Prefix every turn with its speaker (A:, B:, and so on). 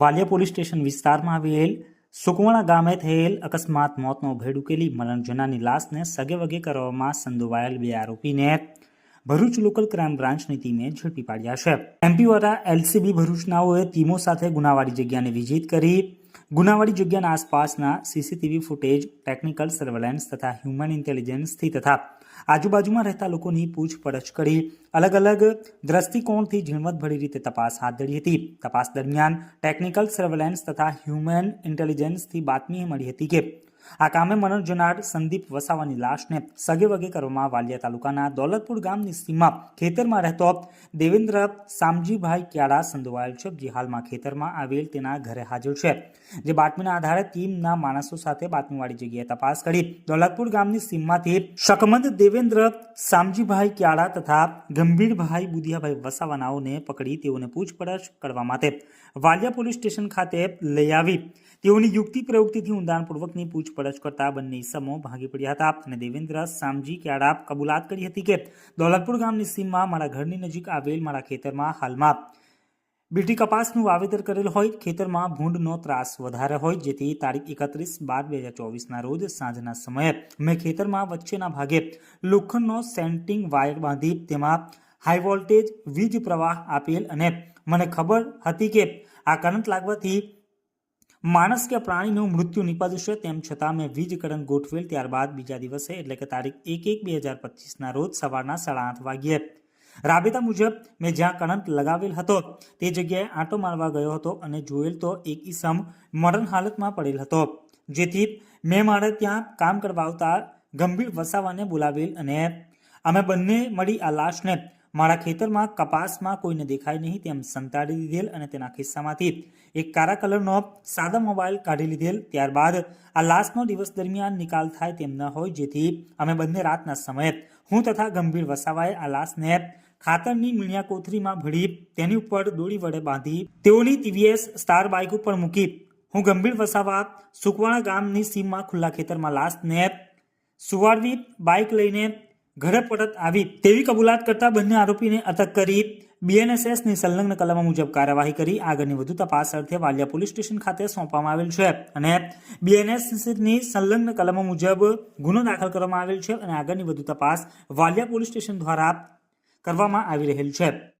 A: Valia police station વિસ્તારમાં આવેલ સુકવણા ગામે થયેલ અકસ્માત મોતનો ભેડ ઉકેલી મરણ જૂનાની લાશને સગે વગે કરવામાં સંડોવાયેલ બે આરોપીને ભરૂચ લોકલ ક્રાઇમ બ્રાન્ચની ટીમે ઝડપી પાડ્યા છે. એમપી દ્વારા એલસીબી ભરૂચનાઓએ ટીમો સાથે ગુનાવાળી જગ્યાને વિજિત કરી ગુનાવાળી જગ્યાના આસપાસના સીસીટીવી ફૂટેજ, ટેકનિકલ સર્વેલન્સ તથા હ્યુમન ઇન્ટેલિજન્સથી તથા આજુબાજુમાં રહેતા લોકોની પૂછપરછ કરી અલગ અલગ દ્રષ્ટિકોણથી ઝીણવટભરી રીતે તપાસ હાથ ધરી હતી. તપાસ દરમિયાન ટેકનિકલ સર્વેલન્સ તથા હ્યુમન ઇન્ટેલિજન્સથી બાતમી મળી હતી કે આ કામે મરણ જનાર, સંદીપ વસાવાની લાશને સગે વગે કરવામાં વાલિયા તાલુકાના દોલતપુર ગામની સીમા ખેતરમાં રહેતો દેવેન્દ્ર સામજીભાઈ ક્યાડા સંડોવાયેલ છે, જે હાલમાં ખેતરમાં આવેલ તેના ઘરે હાજર છે. જે બાતમીના આધારે ટીમના માણસો સાથે બાતમીવાળી જગ્યાએ તપાસ કરી દોલતપુર ગામની સીમમાંથી શકમંદ દેવેન્દ્ર સામજીભાઈ ક્યાડા તથા ગંભીરભાઈ બુધિયાભાઈ વસાવાનાઓને પકડી તેઓને પૂછપરછ કરવા માટે વાલિયા પોલીસ સ્ટેશન ખાતે લઈ આવી. તેઓની યુક્તિ પ્રયુક્તિથી ઊંડાણપૂર્વકની પૂછપરછ કરતા બંને ઇસમો ભાગી પડ્યા હતા. અને દેવેન્દ્ર સામજી ક્યાડા કબૂલાત કરી હતી કે દોલતપુર ગામની સીમમાં મારા ઘરની નજીક આવેલ મારા ખેતરમાં હાલમાં બીટી કપાસનું વાવેતર કરેલ હોય. ખેતરમાં ભૂંડનો ત્રાસ વધારે હોય. જેથી તારીખ એકત્રીસ બાર બે હજાર ચોવીસના રોજ સાંજના સમયે મેં ખેતરમાં વચ્ચેના ભાગે લોખંડનો સેન્ટિંગ વાયર બાંધી તેમાં હાઈ વોલ્ટેજ વીજ પ્રવાહ આપેલ અને મને ખબર હતી કે આ કરંટ લાગવાથી માણસ કે પ્રાણીનું મૃત્યુ નિપજશે તેમ છતાં મેં વીજ કરંટ ગોઠવેલ ત્યારબાદ બીજા દિવસે, એટલે કે તારીખ એક એક બે હજાર પચીસના રોજ સવારના સાડા આઠ વાગ્યે. રાબેતા મુજબ મેં જ્યાં કરંટ લગાવેલ હતો, તે જગ્યાએ આંટો મારવા ગયો હતો અને જોયેલ તો એક ઈસમ મરણ હાલતમાં પડેલ હતો, જેથી મેં મારે ત્યાં કામ કરવા આવતા ગંભીર વસાવાને બોલાવેલ અને અમે બંને મળી આ લાશને મારા ખેતરમાં કપાસમાં કોઈને દેખાય નહીં તેમ સંતાડી દીધેલ અને તેના ખિસ્સામાંથી એક કારા કલરનો સાદા મોબાઈલ કાઢી લીધેલ. ત્યારબાદ આ લાશનો દિવસ દરમિયાન નિકાલ થાય તેમ ન હોય, જેથી અમે બંને રાતના સમયે હું તથા ગંભીર વસાવાએ આ લાશને ખાતરની મીણિયા કોથરીમાં ભળી તેની ઉપર દોરી વડે બાંધી તેઓની ટીવીએસ સ્ટાર બાઇક ઉપર મૂકી હું ગંભીર વસાવા સુકવાણા ગામની સીમમાં ખુલ્લા ખેતરમાં લાશને સુવાડવી બાઇક લઈને ઘરે પરત આવી તેવી કબૂલાત કરતા બંને આરોપીને અટક કરી. બીએનએસએસની સંલગ્ન કલમો મુજબ કાર્યવાહી કરી આગળની વધુ તપાસ અર્થે વાલિયા પોલીસ સ્ટેશન ખાતે સોંપવામાં આવેલ છે અને બીએનએસની સંલગ્ન કલમો મુજબ ગુનો દાખલ કરવામાં આવેલ છે અને આગળની વધુ તપાસ વાલિયા પોલીસ સ્ટેશન દ્વારા કરવામાં આવી રહેલ છે.